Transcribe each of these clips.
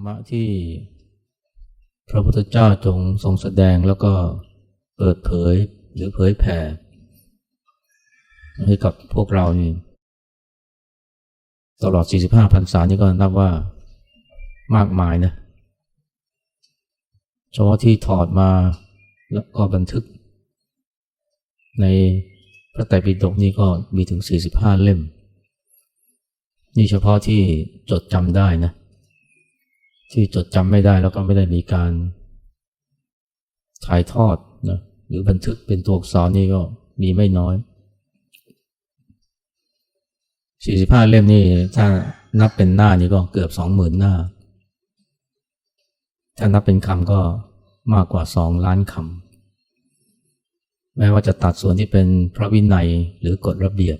รมะที่พระพุทธเจ้าจงทรงแสดงแล้วก็เปิดเผยหรือเผยแผ่ให้กับพวกเรานี่ตลอด 45พรรษานี่ก็นับว่ามากมายนะเฉพาะที่ถอดมาแล้วก็บันทึก ในพระไตรปิฎกนี่ก็มีถึง 45 เล่ม นี่เฉพาะที่จดจำได้นะ ที่จดจำไม่ได้แล้วก็ไม่ได้มีการถ่ายทอดนะหรือบันทึกเป็นตัวอักษรนี่ก็มีไม่น้อย 45 เล่มนี่ถ้านับเป็นหน้านี่ก็เกือบ 20,000 หน้า ถ้านับเป็นคำก็มากกว่า 2 ล้านคำแม้ว่าจะตัดส่วนที่เป็นพระวินัยหรือกฎระเบียบ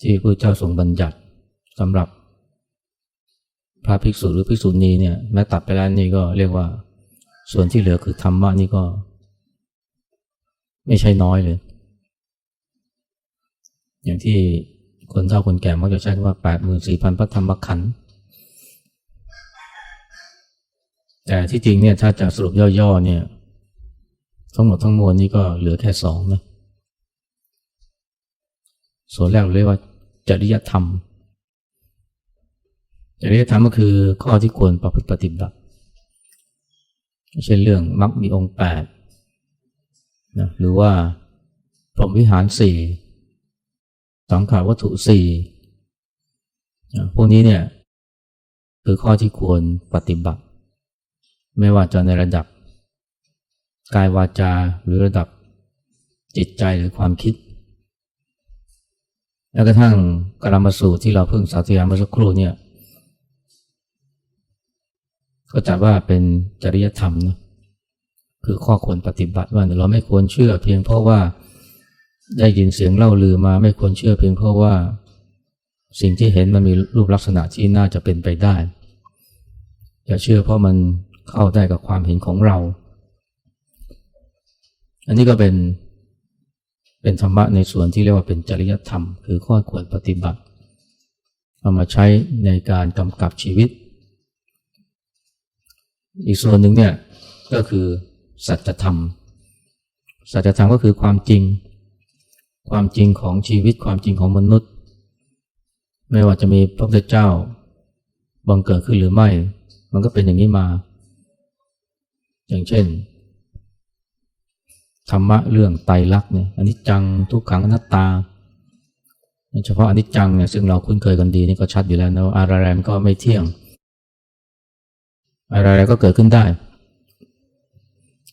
ที่พระเจ้าทรงบัญญัติสำหรับ พระภิกษุหรือภิกษุณีเนี่ยแม้ตัดไปแล้วนี่ก็เรียกว่า ส่วนที่เหลือคือธรรมะนี่ก็ ไม่ใช่น้อยเลย อย่างที่คนเฒ่าคนแก่มักจะใช้คำว่าแปดหมื่นสี่พันพระธรรมขันธ์แต่ที่จริงเนี่ยถ้าจะสรุปย่อๆเนี่ย ทั้งหมดทั้งมวลนี่ก็เหลือแค่สองนะส่วนแรกเรียกว่าจริยธรรม จริยธรรมก็คือข้อที่ควรประพฤติปฏิบัติ เช่นเรื่องมรรคมีองค์แปดนะหรือว่าพรหมวิหารสี่สังขารวัตถุสี่พวกนี้เนี่ยคือข้อที่ควรปฏิบัติ ไม่ว่าจะในระดับ กายวาจาหรือระดับจิตใจหรือความคิด แล้วกระทั่งกรรมสูตรที่เราเพิ่งสาธยายเมื่อสักครู่เนี่ย ก็จัดว่าเป็นจริยธรรมนะคือข้อควรปฏิบัติว่าเราไม่ควรเชื่อเพียงเพราะว่าได้ยินเสียงเล่าลือมาไม่ควรเชื่อเพียงเพราะว่า สิ่งที่เห็นมันมีรูปลักษณะที่น่าจะเป็นไปได้อย่าเชื่อเพราะมันเข้าได้กับความเห็นของเรา อันนี้ก็เป็นเป็นธรรมะในส่วนที่เรียกว่าเป็นจริยธรรม คือข้อควรปฏิบัติเอามาใช้ในการกำกับชีวิต อีกส่วนหนึ่งเนี่ยก็คือสัจธรรม สัจธรรมก็คือความจริง ความจริงของชีวิตความจริงของมนุษย์ ไม่ว่าจะมีพระพุทธเจ้าบังเกิดขึ้นหรือไม่ มันก็เป็นอย่างนี้มา อย่างเช่น ธรรมะเรื่องไตรลักษณ์เนี่ยอนิจจังทุกขังอนัตตา เฉพาะอนิจจังเนี่ยซึ่งเราคุ้นเคยกันดีนี่ก็ชัดอยู่แล้วนะว่าอะไรๆมันก็ไม่เที่ยง อะไรๆก็เกิดขึ้นได้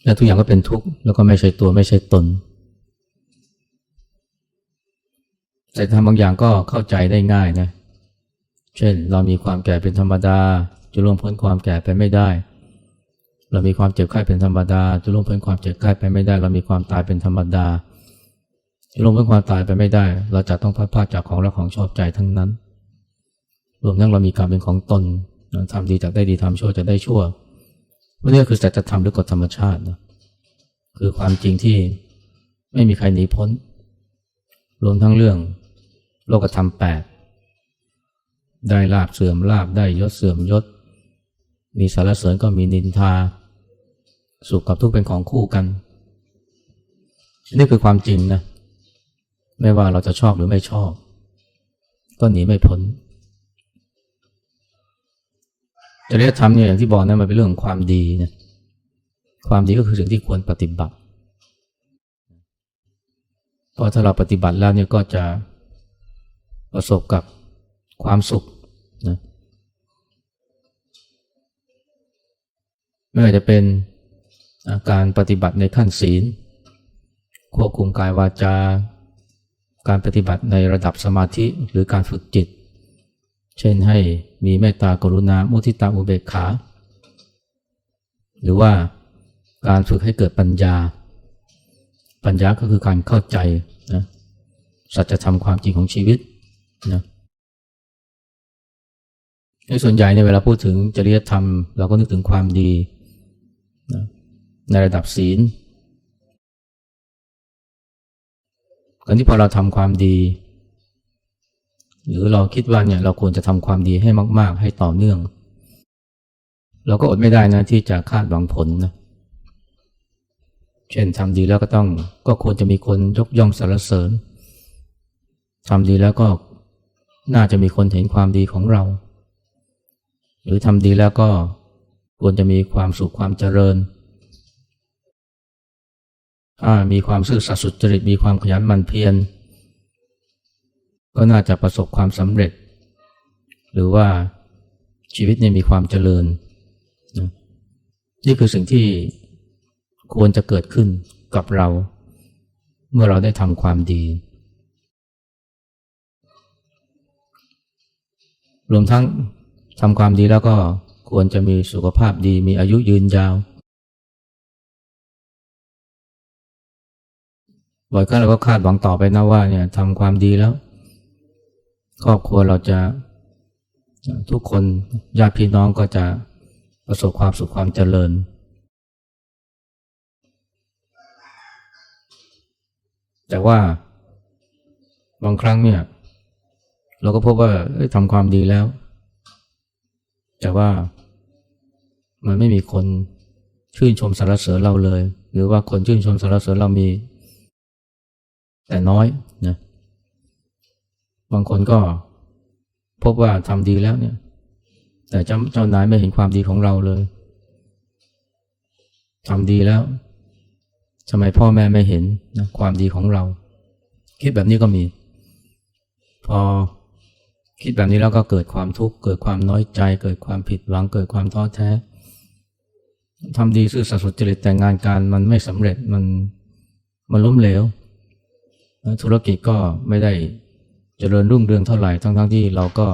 และทุกอย่างก็เป็นทุกข์แล้วก็ไม่ใช่ตัวไม่ใช่ตน แต่ทำบางอย่างก็เข้าใจได้ง่ายนะ เช่นเรามีความแก่เป็นธรรมดา จะล่วงพ้นความแก่ไปไม่ได้ เรามีความเจ็บไข้เป็นธรรมดา จะล่วงพ้นความเจ็บไข้ไปไม่ได้ เรามีความตายเป็นธรรมดาจะล่วงพ้นความตายไปไม่ได้ เราจะต้องพัดพาจากของและของชอบใจทั้งนั้น รวมทั้งเรามีการเป็นของตน ทำดีจากได้ดีทำชั่วจะได้ชั่ววันนี้คือสัจธรรมหรือกฎธรรมชาตินะคือความจริงที่ไม่มีใครหนีพ้น รวมทั้งเรื่องโลกธรรมแปดได้ลาบเสื่อมลาบได้ยศเสื่อมยศ มีสารเสริญก็มีนินทา สุขกับทุกข์เป็นของคู่กัน นี่คือความจริงนะ ไม่ว่าเราจะชอบหรือไม่ชอบ ก็หนีไม่พ้น จริยธรรมเนี่ยอย่างที่บอกนะมันเป็นเรื่องของความดีนะความดีก็คือสิ่งที่ควรปฏิบัติเพราะถ้าเราปฏิบัติแล้วเนี่ยก็จะประสบกับความสุขนะไม่ว่าจะเป็นการปฏิบัติในขั้นศีล ควบคุมกายวาจา การปฏิบัติในระดับสมาธิหรือการฝึกจิต เช่นให้มีเมตตากรุณามุทิตาอุเบกขา หรือว่าการฝึกให้เกิดปัญญา ปัญญาก็คือการเข้าใจนะสัจธรรมความจริงของชีวิตนะในส่วนใหญ่ในเวลาพูดถึงจริยธรรม เราก็นึกถึงความดีนะในระดับศีลการที่พอเราทำความดี หรือเราคิดว่าเนี่ยเราควรจะทำความดีให้มาก ๆ ให้ต่อเนื่อง เราก็อดไม่ได้นะที่จะคาดหวังผลนะเช่นทำดีแล้วก็ต้องก็ควรจะมีคนยกย่องสรรเสริญทำดีแล้วก็น่าจะมีคนเห็นความดีของเรา หรือทำดีแล้วก็ควรจะมีความสุขความเจริญถ้ามีความซื่อสัตย์สุจริตมีความขยันหมั่นเพียร ก็น่าจะประสบความสำเร็จ หรือว่าชีวิตเนี่ยมีความเจริญ นี่คือสิ่งที่ควรจะเกิดขึ้นกับเรา เมื่อเราได้ทำความดี รวมทั้งทำความดีแล้วก็ควรจะมีสุขภาพดีมีอายุยืนยาวบ่อยครั้งเราก็คาดหวังต่อไปนะว่าเนี่ยทำความดีแล้ว ครอบครัวเราจะทุกคนญาติพี่น้องก็จะประสบความสุขความเจริญ แต่ว่าบางครั้งเนี่ย เราก็พบว่าทำความดีแล้ว แต่ว่ามันไม่มีคนชื่นชมสรรเสริญเราเลย หรือว่าคนชื่นชมสรรเสริญเรามี แต่น้อยนะ บางคนก็พบว่าทำดีแล้วเนี่ย แต่เจ้าเจ้านายไม่เห็นความดีของเราเลยทำดีแล้วทำไมพ่อแม่ไม่เห็นนะความดีของเรา คิดแบบนี้ก็มี พอคิดแบบนี้แล้วก็เกิดความทุกข์เกิดความน้อยใจ เกิดความผิดหวังเกิดความท้อแท้ทำดีซื่อสัตย์สุจริตแต่งานการมันไม่สำเร็จมันมันล้มเหลวธุรกิจก็ไม่ได้ เจริญรุ่งเรืองเท่าไหร่ทั้งๆทที่เราก็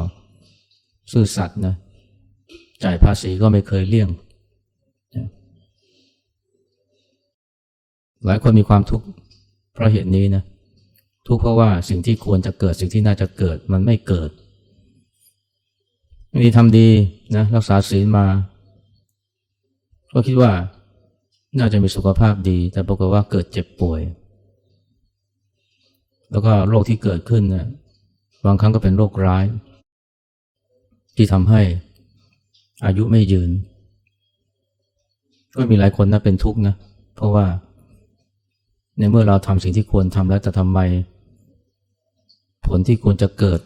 ซื่อสัตย์นะจ่ายภาษีก็ไม่เคยเลี่ยง หลายคนมีความทุกข์เพราะเหตุนี้นะทุกข์เพราะว่าสิ่งที่ควรจะเกิดสิ่งที่น่าจะเกิดมันไม่เกิดมีทำดีนะรักษาศีลมา ก็คิดว่าน่าจะมีสุขภาพดี แต่ปรากฏว่าเกิดเจ็บป่วย แล้วก็โรคที่เกิดขึ้นเนะี่ย บางครั้งก็เป็นโรคร้าย ที่ทำให้อายุไม่ยืน ก็มีหลายคนนะเป็นทุกข์นะ เพราะว่า ในเมื่อเราทำสิ่งที่ควรทำแล้วแต่ทำไม ผลที่ควรจะเกิด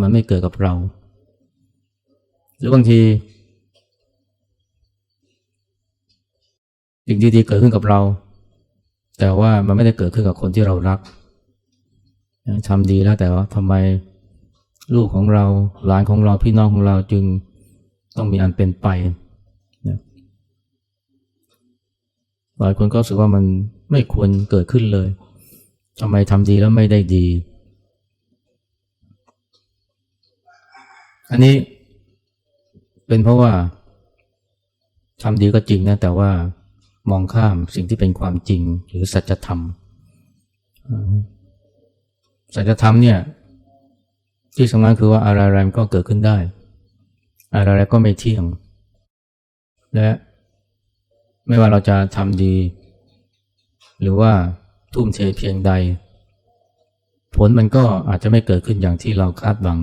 มันไม่เกิดกับเรา หรือบางทีสิ่งดีๆเกิดขึ้นกับเรา แต่ว่ามันไม่ได้เกิดขึ้นกับคนที่เรารักทำดีแล้วแต่ว่าทำไม ลูกของเราหลานของเราพี่น้องของเราจึงต้องมีอันเป็นไปหลายคนก็รู้สึกว่ามันไม่ควรเกิดขึ้นเลยทำไมทำดีแล้วไม่ได้ดี อันนี้เป็นเพราะว่าทำดีก็จริงนะแต่ว่ามองข้ามสิ่งที่เป็นความจริงหรือสัจธรรมสัจธรรมเนี่ย ที่สำคัญคือว่าอะไรๆก็เกิดขึ้นได้ อะไรๆก็ไม่เที่ยง และไม่ว่าเราจะทำดี หรือว่าทุ่มเทเพียงใด ผลมันก็อาจจะไม่เกิดขึ้นอย่างที่เราคาดหวัง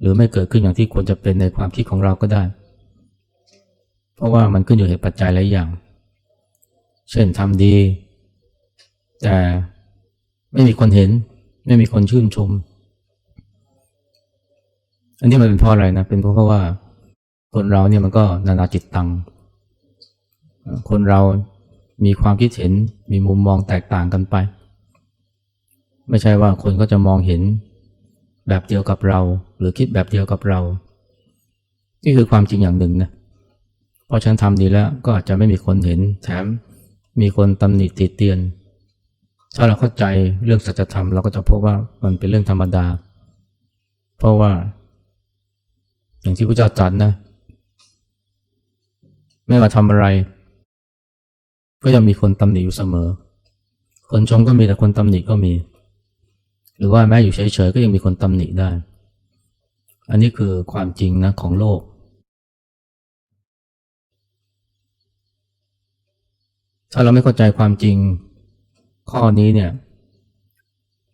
หรือไม่เกิดขึ้นอย่างที่ควรจะเป็นในความคิดของเราก็ได้ เพราะว่ามันขึ้นอยู่เหตุปัจจัยหลายอย่าง เช่นทำดี แต่ไม่มีคนเห็น ไม่มีคนชื่นชม อันนี้มันเป็นเพราะอะไรนะ เป็นเพราะว่าคนเราเนี่ยมันก็นานาจิตตัง คนเรามีความคิดเห็น มีมุมมองแตกต่างกันไป ไม่ใช่ว่าคนก็จะมองเห็นแบบเดียวกับเรา หรือคิดแบบเดียวกับเรา นี่คือความจริงอย่างหนึ่งนะ เพราะฉันทำดีแล้วก็อาจจะไม่มีคนเห็น แถมมีคนตำหนิติเตียน ถ้าเราเข้าใจเรื่องสัจธรรมเราก็จะพบว่ามันเป็นเรื่องธรรมดา เพราะว่า อย่างที่พระเจ้าตรัสนะ ไม่ว่าทำอะไร ก็ยังมีคนตำหนิอยู่เสมอ คนชมก็มีแต่คนตำหนิก็มี หรือว่าแม้อยู่เฉยๆก็ยังมีคนตำหนิได้ อันนี้คือความจริงนะของโลก ถ้าเราไม่เข้าใจความจริงข้อนี้เนี่ย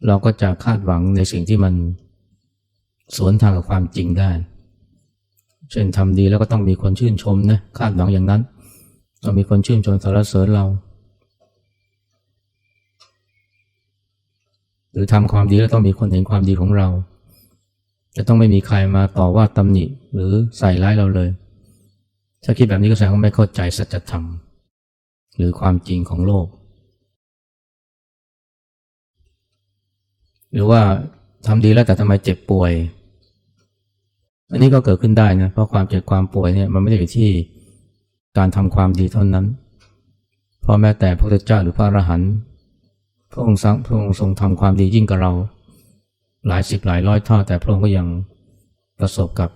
เราก็จะคาดหวังในสิ่งที่มันสวนทางกับความจริงได้ เช่นทำดีแล้วก็ต้องมีคนชื่นชมนะคาดหวังอย่างนั้นต้องมีคนชื่นชมสรรเสริญเรา หรือทำความดีแล้วต้องมีคนเห็นความดีของเรา จะต้องไม่มีใครมาต่อว่าตำหนิหรือใส่ร้ายเราเลย ถ้าคิดแบบนี้ก็แสดงว่าไม่เข้าใจสัจธรรม หรือความจริงของโลก หรือว่าทำดีแล้วแต่ทำไมเจ็บป่วย อันนี้ก็เกิดขึ้นได้นะเพราะความเจ็บความป่วยเนี่ยมันไม่ได้อยู่ที่การทำความดีเท่านั้น เพราะแม้แต่พระพุทธเจ้าหรือพระอรหันต์พระองค์ทรงพระองค์ทรงทำความดียิ่งกว่าเรา หลายสิบหลายร้อยเท่าแต่พระองค์ก็ยังประสบกับ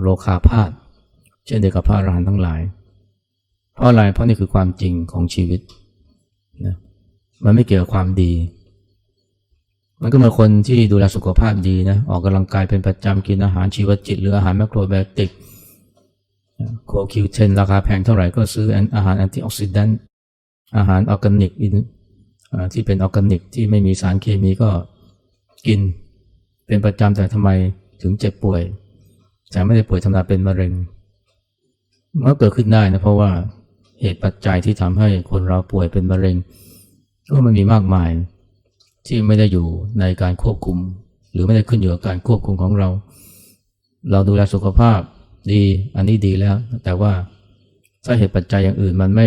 โลคาพาธเช่นเดียวกับพระอรหันต์ทั้งหลาย เพราะอะไรเพราะนี่คือความจริงของชีวิตนะมันไม่เกี่ยวกับความดี มันก็เหมือนคนที่ดูแลสุขภาพดีนะออกกำลังกายเป็นประจำกินอาหารชีวจิต หรืออาหารแมคโครไบโอติกโคคิวเทนราคาแพงเท่าไหร่ก็ซื้ออาหารแอนตี้ออกซิแดนต์อาหารออร์แกนิกที่เป็นออร์แกนิกที่ไม่มีสารเคมีก็กินเป็นประจำแต่ทำไมถึงเจ็บป่วย แต่ไม่ได้ป่วยธรรมดาเป็นมะเร็งมันก็เกิดขึ้นได้นะเพราะว่าเหตุปัจจัยที่ทำให้คนเราป่วยเป็นมะเร็ง ก็มันมีมากมาย ที่ไม่ได้อยู่ในการควบคุม หรือไม่ได้ขึ้นอยู่กับการควบคุมของเรา เราดูแลสุขภาพดีอันนี้ดีแล้ว แต่ว่าถ้าเหตุปัจจัยอย่างอื่นมันไม่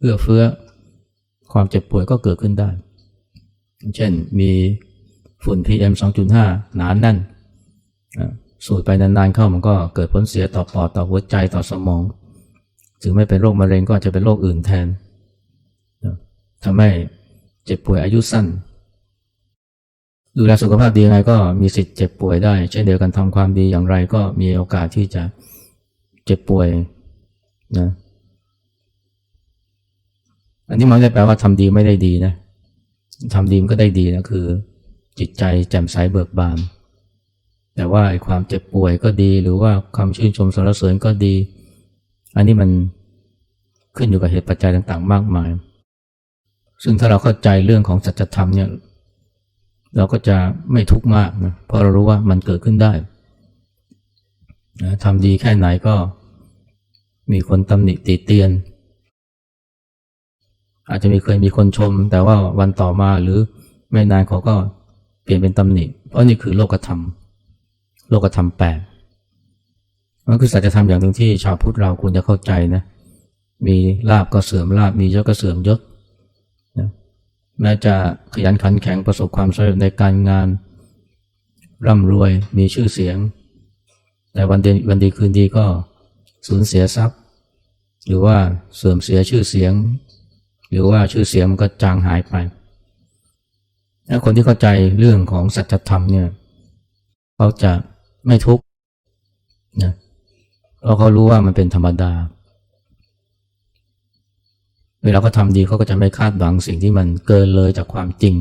เอื้อเฟื้อความเจ็บป่วยก็เกิดขึ้นได้ เช่นมีฝุ่น PM 2.5 หนานแน่นสูดไปนานๆเข้ามันก็เกิดผลเสียต่อปอดต่อหัวใจต่อสมอง ถึงไม่เป็นโรคมะเร็งก็จะเป็นโรคอื่นแทนทำให้เจ็บป่วยอายุสั้น ดูแลสุขภาพดียังไงก็มีสิทธิ์เจ็บป่วยได้เช่นเดียวกันทำความดีอย่างไรก็มีโอกาสที่จะเจ็บป่วยนะอันนี้มันไม่ได้แปลว่าทำดีไม่ได้ดีนะทำดีมันก็ได้ดีนะคือ จิตใจแจ่มใสเบิกบาน แต่ว่าความเจ็บป่วยก็ดี หรือว่าคำชื่นชมสรรเสริญก็ดี อันนี้มันขึ้นอยู่กับเหตุปัจจัยต่าง ๆ มากมาย ซึ่งถ้าเราเข้าใจเรื่องของสัจธรรมเนี่ย เราก็จะไม่ทุกข์มากนะเพราะเรารู้ว่ามันเกิดขึ้นได้นะทำดีแค่ไหนก็มีคนตำหนิติเตียน อาจจะมีเคยมีคนชม แต่ว่าวันต่อมาหรือไม่นานเขาก็เปลี่ยนเป็นตำหนิ เพราะนี่คือโลกธรรม โลกธรรมแปดมันคือสัจธรรมอย่างหนึ่งที่ชาวพุทธเราควรจะเข้าใจนะ มีลาบก็เสื่อมลาบ มียศก็เสื่อมยศ แม้จะขยันขันแข็งประสบความสำเร็จในการงาน ร่ำรวยมีชื่อเสียง แต่วันเดีวันดีคืนดีก็สูญเสียทรัพย์ หรือว่าเสื่อมเสียชื่อเสียง หรือว่าชื่อเสียงมันก็จางหายไปถ้าคนที่เข้าใจเรื่องของสัจธรรมเนี่ยเขาจะไม่ทุกข์นะเพราะเขารู้ว่ามันเป็นธรรมดา เวลาเขาทำดีเขาก็จะไม่คาดหวังสิ่งที่มันเกินเลยจากความจริง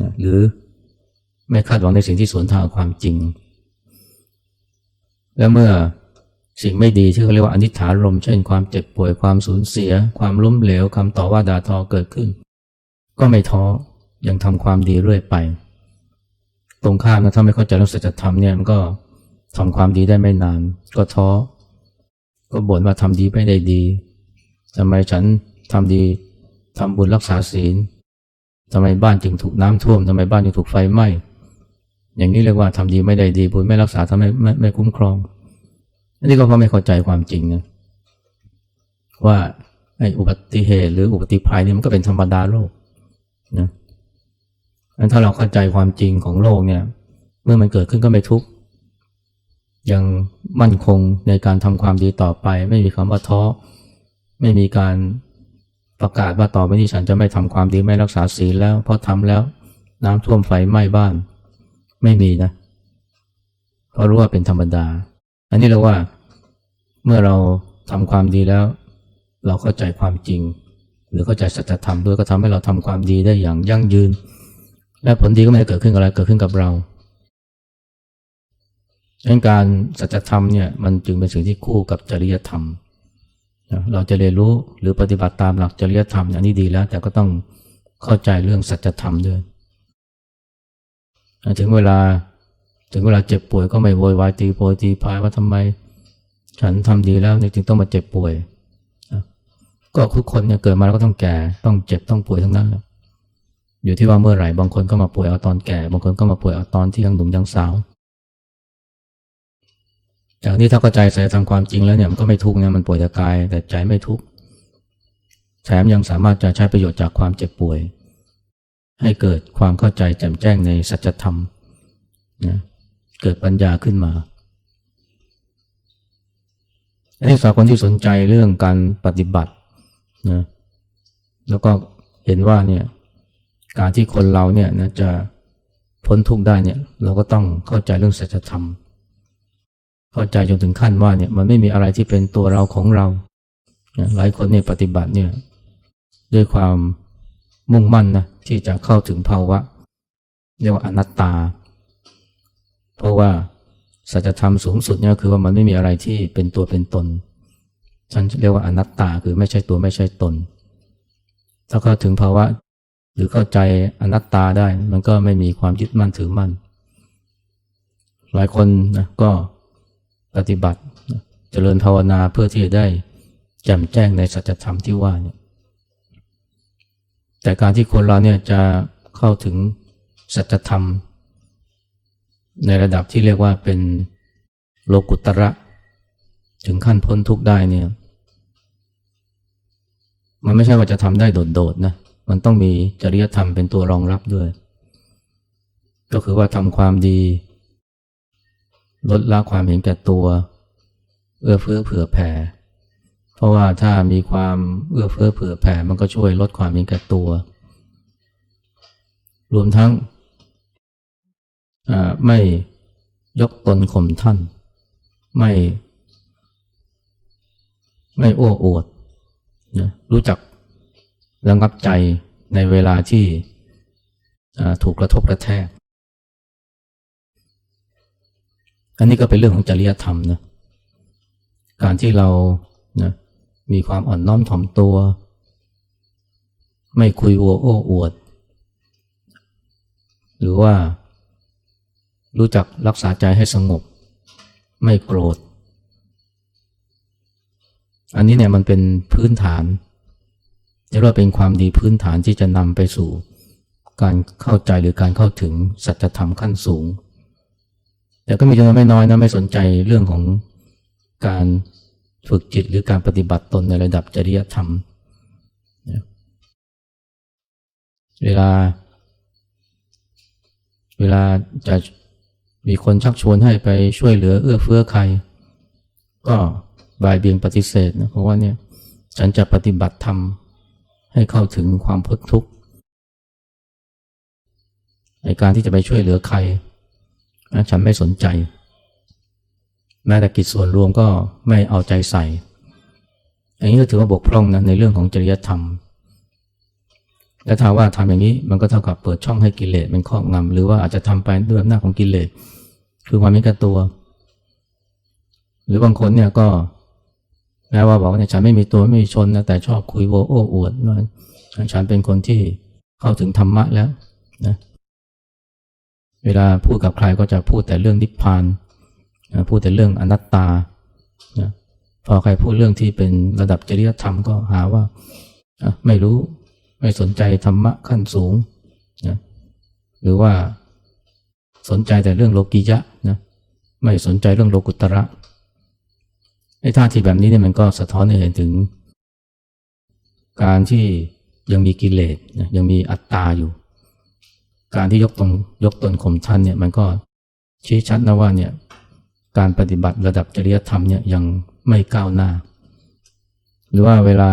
นะหรือไม่คาดหวังในสิ่งที่สวนทางกับความจริง และเมื่อสิ่งไม่ดีที่เขาเรียกว่าอนิจฐานลมเช่นความเจ็บป่วยความสูญเสีย ความล้มเหลวคำต่อว่าด่าทอเกิดขึ้น ก็ไม่ท้อยังทำความดีเรื่อยไป ตรงข้ามนะถ้าไม่เข้าใจเรื่องสัจธรรมเนี่ยมันก็ทำความดีได้ไม่นาน ก็ท้อ ก็บ่นว่าทำดีไม่ได้ดี ทำไมฉันทำดีทำบุญรักษาศีลทำไมบ้านจึงถูกน้ำท่วมทำไมบ้านจึงถูกไฟไหม้อย่างนี้เรียกว่าทำดีไม่ได้ดีบุญไม่รักษาทำไมไม่ไม่คุ้มครอง อันนี้ก็เพราะไม่เข้าใจความจริงนะว่าไอ้อุบัติเหตุหรืออุบัติภัยนี่มันก็เป็นธรรมดาโลกนะอันถ้าเราเข้าใจความจริงของโลกเนี่ย เมื่อมันเกิดขึ้นก็ไม่ทุกข์ยังมั่นคงในการทำความดีต่อไป ไม่มีคำว่าท้อ ไม่มีการประกาศว่าต่อไปนี้ฉันจะไม่ทำความดีไม่รักษาศีลแล้ว เพราะทำแล้วน้ำท่วมไฟไหม้บ้าน ไม่มีนะเพราะรู้ว่าเป็นธรรมดา อันนี้เราว่าเมื่อเราทำความดีแล้ว เราเข้าใจความจริง หรือเข้าใจสัจธรรมด้วยก็ทำให้เราทำความดีได้อย่างยั่งยืน และผลดีก็ไม่ได้เกิดขึ้นกับอะไรเกิดขึ้นกับเราดังการสัจธรรมเนี่ยมันจึงเป็นสิ่งที่คู่กับจริยธรรม เราจะเรียนรู้หรือปฏิบัติตามหลักจริยธรรมอย่างนี้ดีแล้ว แต่ก็ต้องเข้าใจเรื่องสัจธรรมด้วยถึงเวลาถึงเวลาเจ็บป่วยก็ไม่โวยวายตีโพยตีพายว่าทำไม ฉันทำดีแล้วนี่ยจึงต้องมาเจ็บป่วย ก็ทุกคนเนี่ยเกิดมาแล้วก็ต้องแก่ต้องเจ็บต้องป่วยทั้งนั้นแหละอยู่ที่ว่าเมื่อไหร่บางคนก็มาป่วยเอาตอนแก่ บางคนก็มาป่วยเอาตอนที่ยังหนุ่มยังสาว จากนี้ถ้าเข้าใจใส่ทางความจริงแล้วเนี่ยมันก็ไม่ทุกข์นะมันป่วยแต่กาย แต่ใจไม่ทุกข์แถมยังสามารถจะใช้ประโยชน์จากความเจ็บป่วย ให้เกิดความเข้าใจแจ่มแจ้งในสัจธรรมนะเกิดปัญญาขึ้นมาอันนี้สำหรับคนที่สนใจเรื่องการปฏิบัตินะแล้วก็เห็นว่าเนี่ยการที่คนเราเนี่ยนะจะพ้นทุกข์ได้เนี่ยเราก็ต้องเข้าใจเรื่องสัจธรรมเข้าใจจนถึงขั้นว่าเนี่ยมันไม่มีอะไรที่เป็นตัวเราของเราหลายคนเนี่ยปฏิบัติเนี่ยด้วยความมุ่งมั่นนะที่จะเข้าถึงภาวะเรียกว่าอนัตตา เพราะว่าสัจธรรมสูงสุดเนี่ยคือว่ามันไม่มีอะไรที่เป็นตัวเป็นตนฉันเรียกว่าอนัตตาคือไม่ใช่ตัวไม่ใช่ตน ถ้าเข้าถึงภาวะหรือเข้าใจอนัตตาได้ มันก็ไม่มีความยึดมั่นถือมั่น หลายคนนะก็ ปฏิบัติเจริญภาวนาเพื่อที่จะได้แจ่มแจ้งในสัจธรรมที่ว่าเนี่ยแต่การที่คนเราเนี่ยจะเข้าถึงสัจธรรม ในระดับที่เรียกว่าเป็นโลกุตระ ถึงขั้นพ้นทุกข์ได้เนี่ยมันไม่ใช่ว่าจะทำได้โดดๆนะมันต้องมีจริยธรรมเป็นตัวรองรับด้วย ก็คือว่าทำความดี ลดละความเห็นแก่ตัว เอื้อเฟื้อเผื่อแผ่ เพราะว่าถ้ามีความเอื้อเฟื้อเผื่อแผ่ มันก็ช่วยลดความเห็นแก่ตัว รวมทั้งไม่ยกตนข่มท่าน ไม่ ไม่โอ้อวดนะรู้จักระงับใจในเวลาที่ถูกกระทบกระแทก อันนี้ก็เป็นเรื่องของจริยธรรมนะการที่เรานะมีความอ่อนน้อมถ่อมตัว ไม่คุยวัวโอ้อวด หรือว่ารู้จักรักษาใจให้สงบ ไม่โกรธ อันนี้เนี่ยมันเป็นพื้นฐานจะเรียกว่าเป็นความดีพื้นฐานที่จะนำไปสู่ การเข้าใจหรือการเข้าถึงสัจธรรมขั้นสูง แต่ก็มีจำนวนไม่น้อยนะไม่สนใจเรื่องของการฝึกจิตหรือการปฏิบัติตนในระดับจริยธรรม เวลา เวลาจะมีคนชักชวนให้ไปช่วยเหลือเอื้อเฟื้อใคร ก็บายเบียงปฏิเสธนะเพราะว่าเนี่ยฉันจะปฏิบัติธรรมให้เข้าถึงความพ้นทุกข์ในการที่จะไปช่วยเหลือใคร ฉันไม่สนใจ แม้แต่กิจส่วนรวมก็ไม่เอาใจใส่ อันนี้ก็ถือว่าบกพร่องนะในเรื่องของจริยธรรม และถ้าว่าทำอย่างนี้มันก็เท่ากับเปิดช่องให้กิเลสมันครอบงำหรือว่าอาจจะทำไปด้วยอำนาจของกิเลสคือความไม่กระตัว หรือบางคนเนี่ยก็แม้ว่าบอกว่าฉันไม่มีตัวไม่มีชนนะแต่ชอบคุยโวโอ้อวดว่าฉันเป็นคนที่เข้าถึงธรรมะแล้วนะ เวลาพูดกับใครก็จะพูดแต่เรื่องนิพพานพูดแต่เรื่องอนัตตาพอใครพูดเรื่องที่เป็นระดับจริยธรรมก็หาว่าไม่รู้ไม่สนใจธรรมะขั้นสูงนะหรือว่าสนใจแต่เรื่องโลกียะนะไม่สนใจเรื่องโลกุตระไอ้ท่าทีแบบนี้เนี่ยมันก็สะท้อนให้เห็นถึง การที่ยังมีกิเลสยังมีอัตตาอยู่ การที่ยกตนยกตนข่มท่านเนี่ยมันก็ชี้ชัดนะว่าเนี่ยการปฏิบัติระดับจริยธรรมเนี่ยยังไม่ก้าวหน้า หรือว่าเวลา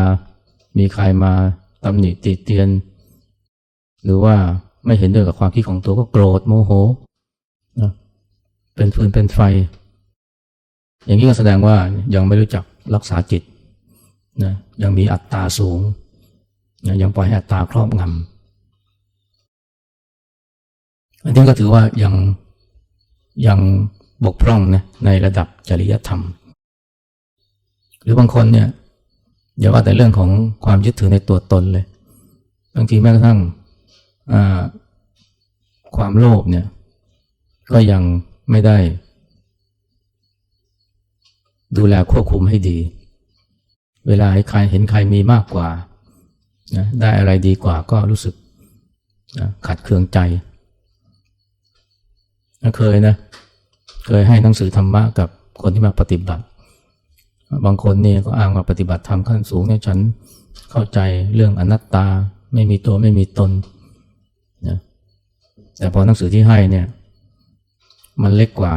มีใครมาตำหนิติเตียน หรือว่าไม่เห็นด้วยกับความคิดของตัวก็โกรธโมโหนะเป็นฟืนเป็นไฟ อย่างนี้ก็แสดงว่ายังไม่รู้จักรักษาจิตนะยังมีอัตตาสูงนะยังปล่อยให้อัตตาครอบงำ อันนี้ก็ถือว่ายังยังบกพร่องนะในระดับจริยธรรม หรือบางคนเนี่ยอย่าว่าแต่เรื่องของความยึดถือในตัวตนเลย บางทีแม้กระทั่งความโลภเนี่ย ก็ยังไม่ได้ ดูแลควบคุมให้ดี เวลาให้ใครเห็นใครมีมากกว่านะได้อะไรดีกว่าก็รู้สึกนะขัดเคืองใจ เคยนะ เคยให้หนังสือธรรมะกับคนที่มาปฏิบัติ บางคนเนี่ยก็อ้างว่าปฏิบัติธรรมขั้นสูงเนี่ยฉันเข้าใจเรื่องอนัตตา ไม่มีตัวไม่มีตนนะแต่พอหนังสือที่ให้เนี่ย มันเล็กกว่า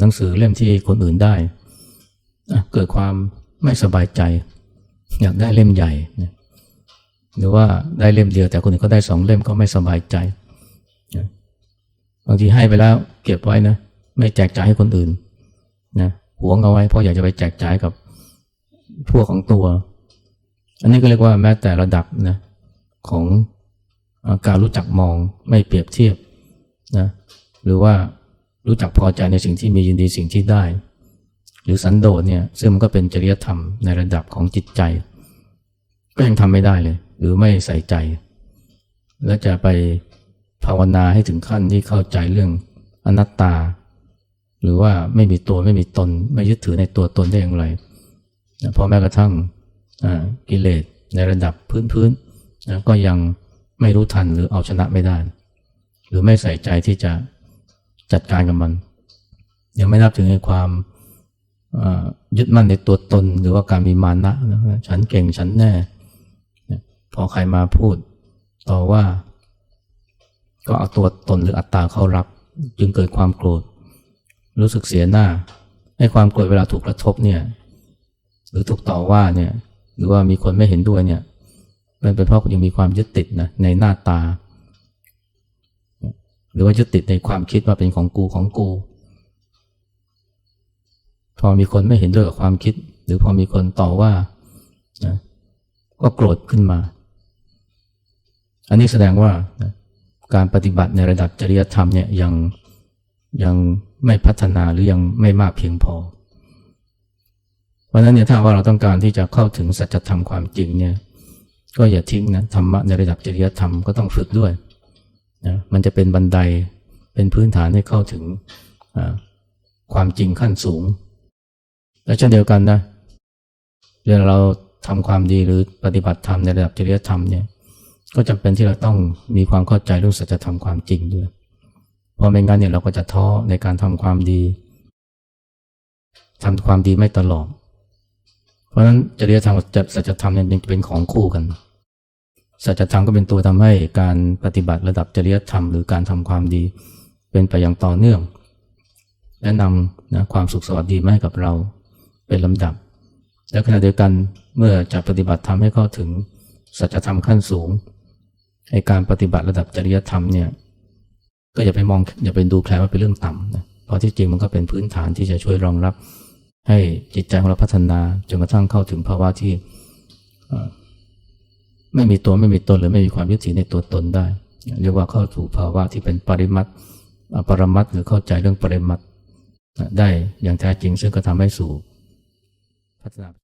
หนังสือเล่มที่คนอื่นได้ เกิดความไม่สบายใจ อยากได้เล่มใหญ่ หรือว่าได้เล่มเดียวแต่คนอื่นก็ได้สองเล่มก็ไม่สบายใจ บางทีให้ไปแล้วเก็บไว้นะ ไม่แจกจ่ายให้คนอื่นนะหวงเอาไว้เพราะอยากจะไปแจกจ่ายกับพวกของตัว อันนี้ก็เรียกว่าแม้แต่ระดับนะของอาการรู้จักมองไม่เปรียบเทียบนะหรือว่ารู้จักพอใจในสิ่งที่มียินดีสิ่งที่ได้ หรือสันโดษเนี่ยซึ่งมันก็เป็นจริยธรรมในระดับของจิตใจ ก็ยังทำไม่ได้เลย หรือไม่ใส่ใจ แล้วจะไป ภาวนาให้ถึงขั้นที่เข้าใจเรื่องอนัตตา หรือว่าไม่มีตัวไม่มีตน ไม่ยึดถือในตัวตนได้อย่างไรนะเพราะแม้กระทั่งกิเลสในระดับพื้นๆนะก็ยังไม่รู้ทันหรือเอาชนะไม่ได้ หรือไม่ใส่ใจที่จะจัดการกับมัน ยังไม่นับถึงในความยึดมั่นในตัวตน หรือว่าการมีมานะฉันเก่งฉันแน่ พอใครมาพูดต่อว่า ก็เอาตัวตนหรืออัตตาเข้ารับ จึงเกิดความโกรธ รู้สึกเสียหน้าให้ความโกรธเวลาถูกกระทบเนี่ย หรือถูกต่อว่าเนี่ย หรือว่ามีคนไม่เห็นด้วยเนี่ย มันเป็นเพราะยังมีความยึดติดนะในหน้าตา หรือว่ายึดติดในความคิดว่าเป็นของกูของกู พอมีคนไม่เห็นด้วยกับความคิด หรือพอมีคนต่อว่านะก็โกรธขึ้นมา อันนี้แสดงว่านะ การปฏิบัติในระดับจริยธรรมเนี่ยยังยังไม่พัฒนาหรือยังไม่มากเพียงพอ เพราะนั้นเนี่ยถ้าว่าเราต้องการที่จะเข้าถึงสัจธรรมความจริงเนี่ยก็อย่าทิ้งนะธรรมะในระดับจริยธรรมก็ต้องฝึกด้วยนะมันจะเป็นบันไดเป็นพื้นฐานให้เข้าถึงความจริงขั้นสูง และเช่นเดียวกันนะเวลาเราทำความดีหรือปฏิบัติธรรมในระดับจริยธรรมเนี่ย ก็จำเป็นที่เราต้องมีความเข้าใจเรื่องสัจธรรมความจริงด้วย เพราะไม่งั้นเนี่ยเราก็จะท้อในการทำความดีทำความดีไม่ตลอด เพราะฉะนั้นจริยธรรมกับสัจธรรมเนี่ยยังเป็นของคู่กัน สัจธรรมก็เป็นตัวทำให้การปฏิบัติระดับจริยธรรมหรือการทำความดี เป็นไปอย่างต่อเนื่อง และนำนะความสุขสวัสดีมาให้กับเราเป็นลำดับ และขณะเดียวกันเมื่อจะปฏิบัติธรรมให้เข้าถึงสัจธรรมขั้นสูง ในการปฏิบัติระดับจริยธรรมเนี่ยก็อย่าไปมองอย่าไปดูแคลว่าเป็นเรื่องต่ำนะเพราะที่จริงมันก็เป็นพื้นฐานที่จะช่วยรองรับ ให้จิตใจของเราพัฒนาจนกระทั่งเข้าถึงภาวะที่ไม่มีตัวไม่มีตนหรือไม่มีความยึดถือในตัวตนได้ เรียกว่าเข้าสู่ภาวะที่เป็นปริมัติปรมัตหรือเข้าใจเรื่องปริมัตได้อย่างแท้จริงซึ่งก็ทำให้สู่พัฒนา